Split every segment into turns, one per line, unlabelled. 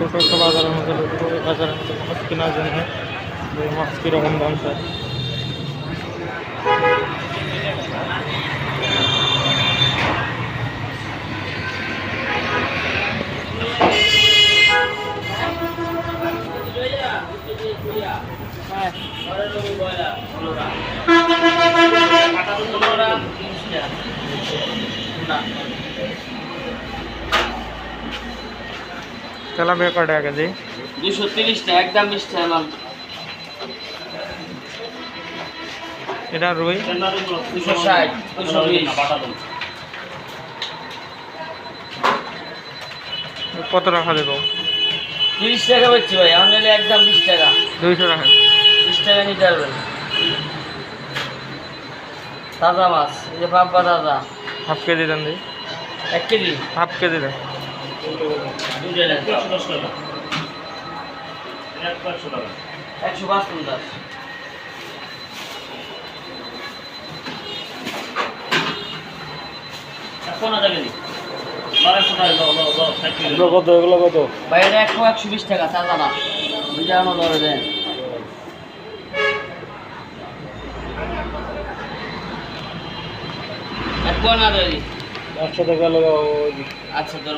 ছোটো একটা বাজারের মধ্যে ঢুকবো এই বাজারের মধ্যে মাছ কেনার জন্য যে মাছ কীরকম দাম চাই তেলাপিয়া কয় টাকা কেজি
দুশো তিরিশ টাকা একদম বিশ টাকা
এটা রুই?
দুশো ষাট দুশো
কত টাকা দেবো?
তিরিশ টাকা বেচছি ভাই এখন নিলে একদম বিশ টাকা।
দুইশো টাকা।
বিশ টাকা নিতে পারবেন তাজা মাছ এই যে পাব্বা তাজা।
হাফ কেজি দেন দিই
এক কেজি।
হাফ কেজি দেন।
একশো পাঁচ পঞ্চাশ
কত এগুলো কত?
বাইরে একশো একশো বিশ টাকা মাছ দুইটা এখনও ধরে দেন। না
একশো টাকা লাগাও
আচ্ছা তোর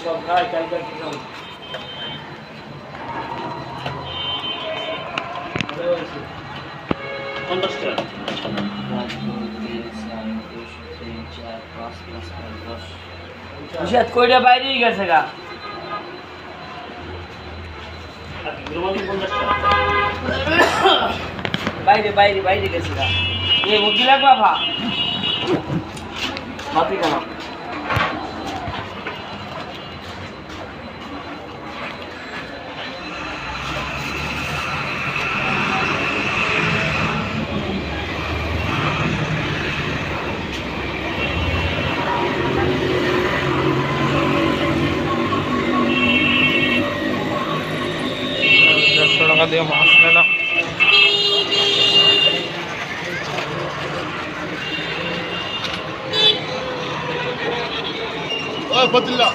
সব খায়
পঞ্চাশ টাকা।
কইটা বাইরেই গেছে গা?
টাকা।
বাইরে বাইরে বাইরে গেছে গা। এ মুরগি লাগবে ভা মাতি কেন
দেড়শো টাকা দিয়ে মাছ নিলাম
ওই ফতিল্লা